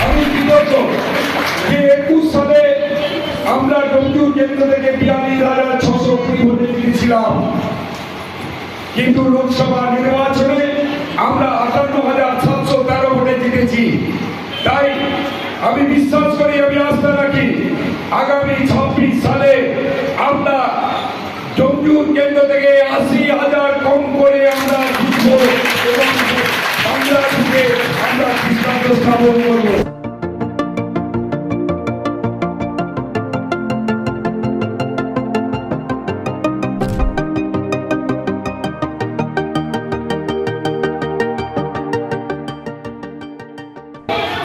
আমি বিগত যে একুশ সালে আমরা ডোমজুর কেন্দ্র থেকে বিয়াল্লিশ হাজার ছশো কুড়ি ভোটে জিতেছিলাম কিন্তু লোকসভা নির্বাচনে আমরা আটান্ন হাজার সাতশো তেরো ভোটে জিতেছি তাই আমি বিশ্বাস করি, আমি আস্থা রাখি, আগামী ছাব্বিশ সালে আমরা ডোমজুর কেন্দ্র থেকে আশি হাজার কম করে আমরা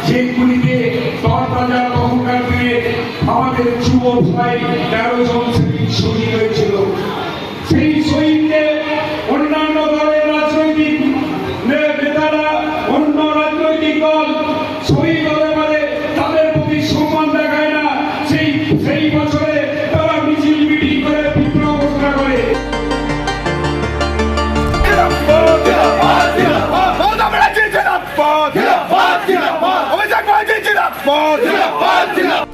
যেগুলিতে শুভ ভাই তেরো জন শহীদ শহীদ হয়েছিল। সেই শহীদদের অন্যান্য দলের রাজনৈতিক নেতারা অন্য রাজনৈতিক দল শহীদ হতে পারে তাদের দেখায় না। সেই সেই বছরে তারা মিছিল মিটিং করে বিদ্রোহ ঘোষণা করে। জিন্দাবাদ জিন্দাবাদ। জিন্দাবাদ জিন্দাবাদ।